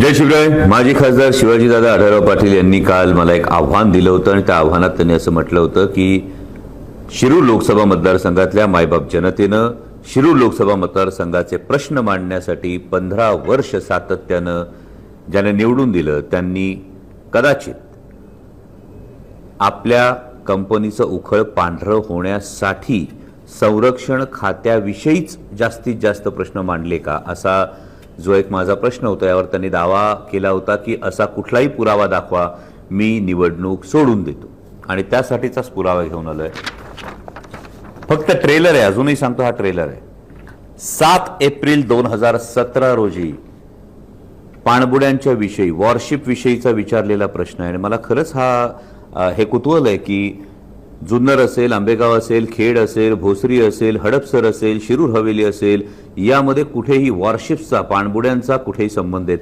जय शिवराय. माजी खासदार शिवाजीदादा आढळराव पाटील यांनी काल मला एक आव्हान दिलं होतं आणि त्या आव्हानात त्यांनी असं म्हटलं होतं की शिरूर लोकसभा मतदारसंघातल्या मायबाप जनतेनं शिरूर लोकसभा मतदारसंघाचे प्रश्न मांडण्यासाठी पंधरा वर्ष सातत्यानं ज्याने निवडून दिलं त्यांनी कदाचित आपल्या कंपनीचं उखळ पांढरं होण्यासाठी संरक्षण खात्याविषयीच जास्तीत जास्त प्रश्न मांडले का असा जो एक माझा प्रश्न होता यावर त्यांनी दावा केला होता की असा कुठलाही पुरावा दाखवा मी निवडणूक सोडून देतो. आणि त्यासाठीचाच पुरावा घेऊन आलोय. फक्त ट्रेलर आहे अजूनही सांगतो हा ट्रेलर आहे. सात एप्रिल दोन हजार सतरा रोजी पाणबुड्यांच्या विषयी वॉरशिप विषयीचा विचारलेला प्रश्न आहे. आणि मला खरंच हा हे कुतूहल आहे की जुन्नर असेल आंबेगाव असेल खेड असेल भोसरी असेल हडपसर असेल शिरूर हवेली असेल यामध्ये कुठेही वॉरशिप्सचा पाणबुड्यांचा कुठेही संबंध आहे